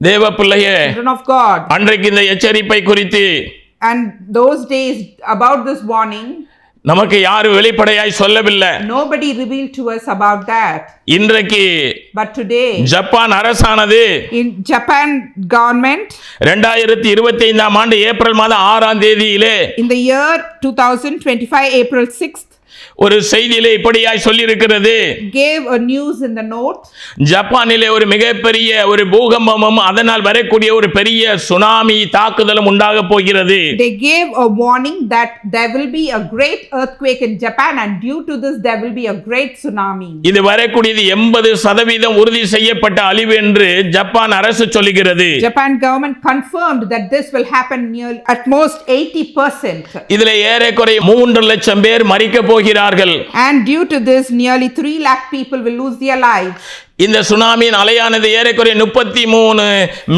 தேவ பிள்ளையே. அன்றைக்கு இந்த எச்சரிப்பை குறித்து And those days about this warning, நமக்கு யாரும் வெளிப்படையாய் சொல்லவில்லை nobody revealed to us about that. இன்றைக்கு But today, ஜப்பான் அரசானது in Japan government, ரெண்டாயிரத்தி இருபத்தி ஐந்தாம் ஆண்டு ஏப்ரல் மாதம் ஆறாம் தேதியிலே in the year 2025, April 6th, ஒரு செய்தியிலே இப்படியாய் சொல்லியிருக்கிறது gave a news in the note ஜப்பானிலே ஒரு மிகப்பெரிய ஒரு பூகம்பமும் அதனால் வரக்கூடிய ஒரு பெரிய சுனாமி தாக்குதலும் உண்டாக போகிறது They gave a warning that there will be a great earthquake in Japan, and due to this, there will be a great tsunami. இது வரக்கூடியது எண்பது சதவீதம் உறுதி செய்யப்பட்ட அழிவு என்று ஜப்பான் அரசு சொல்லுகிறது Japan government confirmed that this will happen near at most 80%. இதுல ஏறக்குறைய மூன்று லட்சம் பேர் மறிக்க போகிறார்கள் And due to this, nearly 3 lakh people will lose their lives. இந்த சுனாமியின் அலையானது ஏறக்குறைய முப்பத்தி மூணு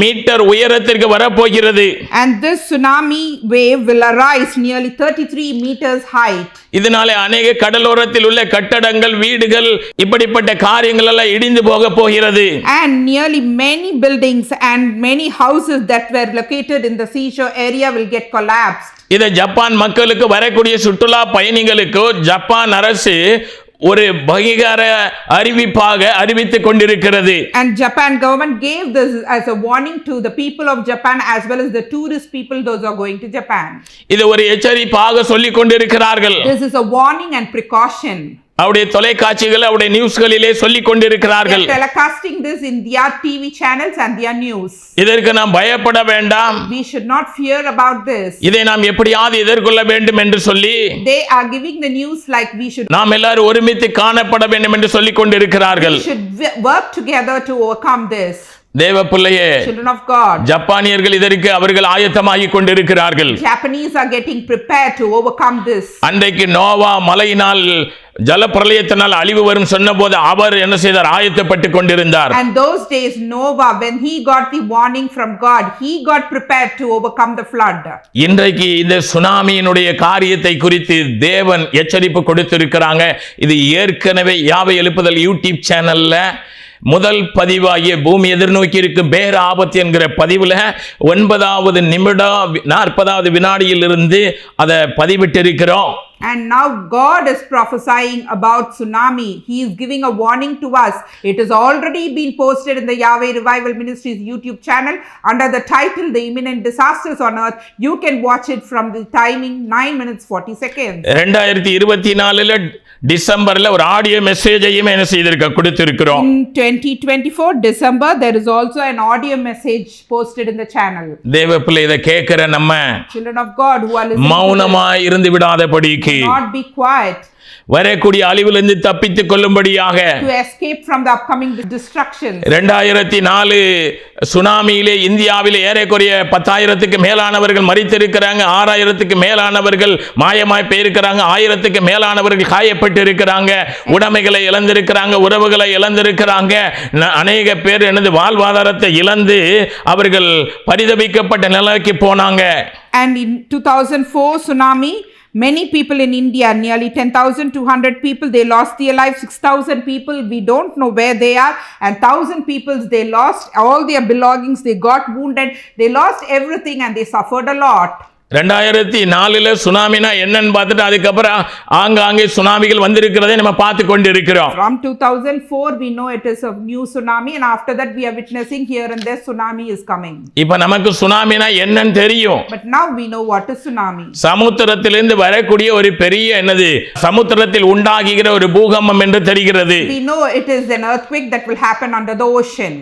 மீட்டர் உயரத்திற்கு வரப்போகிறது And this tsunami wave will arise nearly 33 meters height. இதனாலே அநேக கடலோரத்தில் உள்ள கட்டடங்கள் வீடுகள் இப்படிப்பட்ட காரியங்கள் எல்லாம் இடிந்து போக போகிறது And nearly many buildings and many houses that were located in the seashore area will get collapsed. இதை ஜப்பான் மக்களுக்கு வரக்கூடிய சுற்றுலா பயணிகளுக்கு ஜப்பான் அரசு ஒரு பகிகார அறிவிப்பாக அறிவித்துக் கொண்டிருக்கிறது And Japan government gave this as a warning to the people of Japan as well as the tourist people those who are going to Japan. இது ஒரு எச்சரிப்பாக சொல்லிக் கொண்டிருக்கிறார்கள் This is a warning and precaution. அவருடைய தொலைக்காட்சிகள் அவருடைய நியூஸ்களிலே சொல்லிக் கொண்டிருக்கிறார்கள் telecasting this in their TV channels and their news. இதற்கு நாம் பயப்பட வேண்டாம் We should not fear about this. இதை நாம் எப்படியாவது எதிர்கொள்ள வேண்டும் என்று சொல்லி They are giving the news like we should நாம் எல்லாரும் ஒருமித்து காணப்பட வேண்டும் என்று சொல்லிக் கொண்டிருக்கிறார்கள் we should work together to overcome this. தேவ பிள்ளையே Children of God. ஜப்பானியர்கள் இதற்கு அவர்கள் ஆயத்தமாகி கொண்டிருக்கிறார்கள் Japanese are getting prepared to overcome this. அன்றைக்கு நோவா மலையினால் ஜலப்பிரளயத்தினால் அழிவு வரும் சொன்னபோது அவர் என்ன செய்தார்? ஆயத்தப்பட்டு கொண்டிருந்தார். And those days, Noah, when he got the warning from God, he got prepared to overcome the flood. இன்றைக்கு இந்த சுனாமியினுடைய காரியத்தை குறித்து தேவன் எச்சரிப்பு கொடுத்திருக்கிறாங்க. இது ஏற்கனவே யாவை எழுப்புதல்? யூடியூப் சேனல்ல முதல் பதிவாகிய பூமி எதிர்நோக்கி இருக்கும் பேர ஆபத்து என்கிற பதிவுல ஒன்பதாவது நிமிடம் நாற்பதாவது வினாடியிலிருந்து அதை பதிவிட்டிருக்கிறோம் And now God is prophesying about tsunami. He is giving a warning to us. It has already been posted in the Yahweh Revival Ministries YouTube channel under the title The Imminent Disasters on Earth. You can watch it from the timing 9 minutes 40 seconds. ரெண்டாயிரத்தி இருபத்தி நாலுல டிசம்பர்ல ஒரு audio மெசேஜையும் என்ன செய்திருக்க கொடுத்திருக்கிறோம் In 2024 December, there is also an audio message posted in the channel. தேவ பிள்ளை இதை கேட்கிற நம்ம Children of God who are listening, to மௌனமாய் இருந்து விடாதபடிக்கு this, not be quiet வரக்கூடிய அழிவிலிருந்து தப்பித்துக் கொள்ளும்படியாக to escape from the upcoming destruction. ரெண்டாயிரத்தி நாலு சுனாமியிலே இந்தியாவிலே ஏறக்குறைய பத்தாயிரத்துக்கு மேலானவர்கள் மறித்திருக்கிறாங்க ஆறாயிரத்துக்கு மேலானவர்கள் மாயமாய் போயிருக்கிறாங்க ஆயிரத்துக்கு மேலானவர்கள் காயப்பட்டு இருக்கிறாங்க உடைமைகளை இழந்திருக்கிறாங்க உறவுகளை இழந்திருக்கிறாங்க அநேக பேர் எனது வாழ்வாதாரத்தை இழந்து அவர்கள் பரிதபிக்கப்பட்ட நிலைக்கு போனாங்க And in 2004 tsunami, many people in India, nearly 10,200 people, they lost their lives. 6,000 people, we don't know where they are. And 1,000 people, they lost all their belongings. They got wounded. They lost everything and they suffered a lot. ரெண்டாயிரத்தி நாலுல சுனாமினா என்னன்னு பார்த்துட்டு அதுக்கப்புறம் ஆங்காங்கே சுனாமிகள் வந்திருக்கிறதை நம்ம பார்த்து கொண்டு இருக்கிறோம் From 2004, we know it is a new tsunami. And after that, we are witnessing here and there tsunami is coming. இப்ப நமக்கு சுனாமினா என்னன்னு தெரியும் But now we know what is tsunami. சமுத்திரத்திலிருந்து வரக்கூடிய ஒரு பெரிய என்னது சமுத்திரத்தில் உண்டாகுகிற ஒரு பூகம்பம் என்று தெரிகிறது We know it is an earthquake that will happen under the ocean.